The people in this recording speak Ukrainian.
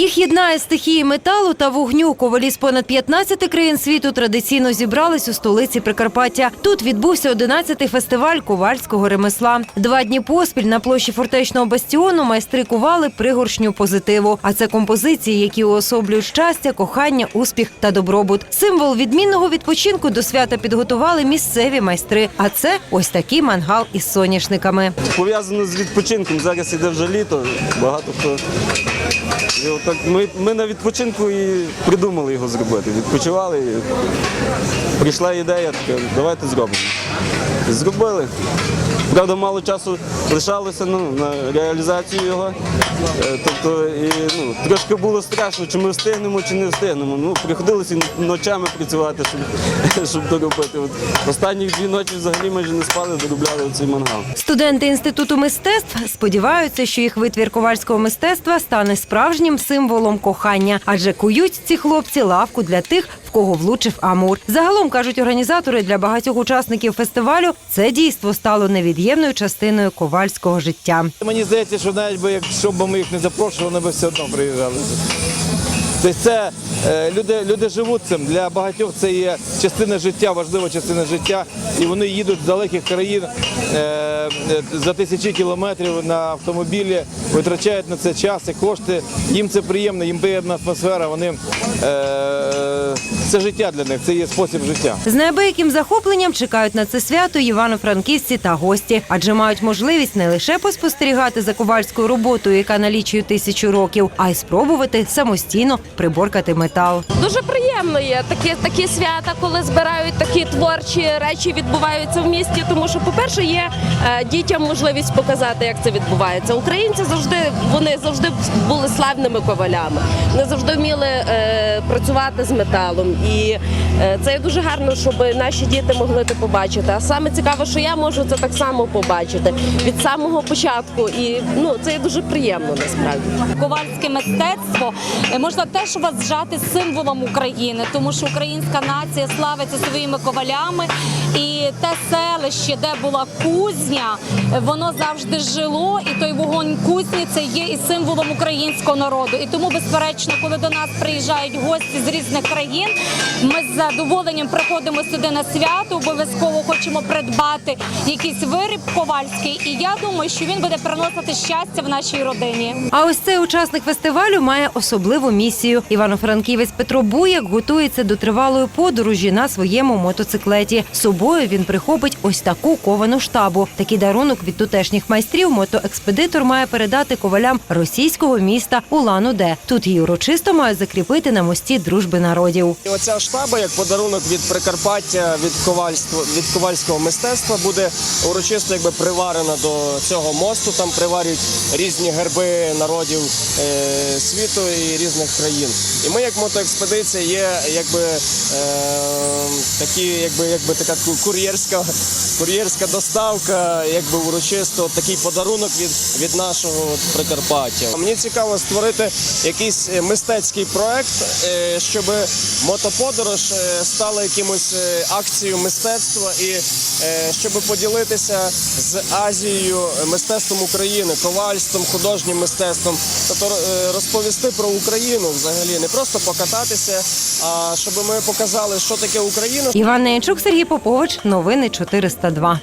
Їх єднає стихії металу та вогню. Ковалі з понад 15 країн світу традиційно зібрались у столиці Прикарпаття. Тут відбувся 11-й фестиваль ковальського ремесла. Два дні поспіль на площі фортечного бастіону майстри кували пригоршню позитиву. А це композиції, які уособлюють щастя, кохання, успіх та добробут. Символ відмінного відпочинку до свята підготували місцеві майстри. А це ось такий мангал із соняшниками. пов'язано з відпочинком. Зараз іде вже літо, багато хто. І отак ми, ми на відпочинку і придумали його зробити. Відпочивали. І прийшла ідея, така, давайте зробимо. Зробили. Правда, мало часу лишалося ну, на реалізацію його. Е, Тобто, і, ну, трошки було страшно, чи ми встигнемо, чи не встигнемо. Ну, приходилося ночами працювати, щоб, щоб доробити. От останні дві ночі взагалі майже не спали, доробляли цей мангал. Студенти інституту мистецтв сподіваються, що їх витвір ковальського мистецтва стане справжнім символом кохання, адже кують ці хлопці лавку для тих, в кого влучив амур. Загалом кажуть організатори для багатьох учасників фестивалю, це дійство стало невід'ємною частиною ковальського життя. Мені здається, що навіть би якщо б ми їх не запрошували, вони б все одно приїжджали. Тобто це е, люди, люди живуть цим. Для багатьох це є частина життя, важлива частина життя. І вони їдуть з далеких країн е, за тисячі кілометрів на автомобілі, витрачають на це час і кошти. Їм це приємно, їм приємна атмосфера. Вони е, це життя для них, це є спосіб життя. З неабияким захопленням чекають на це свято івано-франківці та гості, адже мають можливість не лише поспостерігати за ковальською роботою, яка налічує тисячу років, а й спробувати самостійно приборкати метал. Дуже приємно є такі, такі свята, коли збирають такі творчі речі, відбуваються в місті. Тому що, по-перше, є е, дітям можливість показати, як це відбувається. Українці завжди вони завжди були славними ковалями. Вони завжди вміли е, працювати з металом. І е, це дуже гарно, щоб наші діти могли це побачити. А саме цікаво, що я можу це так само побачити від самого початку. І ну це дуже приємно насправді. ковальське мистецтво е, можна теж вважати символом України, тому що українська нація славиться своїми ковалями, і те селище, де була кузня, е, воно завжди жило, і той вогонь кузні це є і символом українського народу. І тому, безперечно, коли до нас приїжджають гості з різних країн, ми з задоволенням приходимо сюди на свято, обов'язково хочемо придбати якийсь виріб ковальський. І я думаю, що він буде приносити щастя в нашій родині. А ось цей учасник фестивалю має особливу місію. Івано-Франківець Петро Буяк готується до тривалої подорожі на своєму мотоциклеті. З собою він прихопить ось таку ковану штабу. Такий дарунок від тутешніх майстрів мотоекспедитор має передати ковалям російського міста Улан-Уде. Тут її урочисто мають закріпити на мості дружби народів. І оця штаба, як подарунок від Прикарпаття, від ковальства, від ковальського мистецтва, буде урочисто якби приварена до цього мосту. Там приварюють різні герби народів е, світу і різних країн. І ми, як мотоекспедиція, є якби е, такі, якби, якби така кур'єрська, кур'єрська доставка, якби урочисто такий подарунок від, від нашого Прикарпаття. Мені цікаво створити якийсь мистецький проект, е, щоб мотоподорож е, стала якимось е, акцією мистецтва і е, щоб поділитися з Азією мистецтвом України, ковальством, художнім мистецтвом, тобто розповісти про Україну взагалі, не просто покататися, а щоб ми показали, що таке Україна, Іван Неячук, Сергій Попович. Новини 402.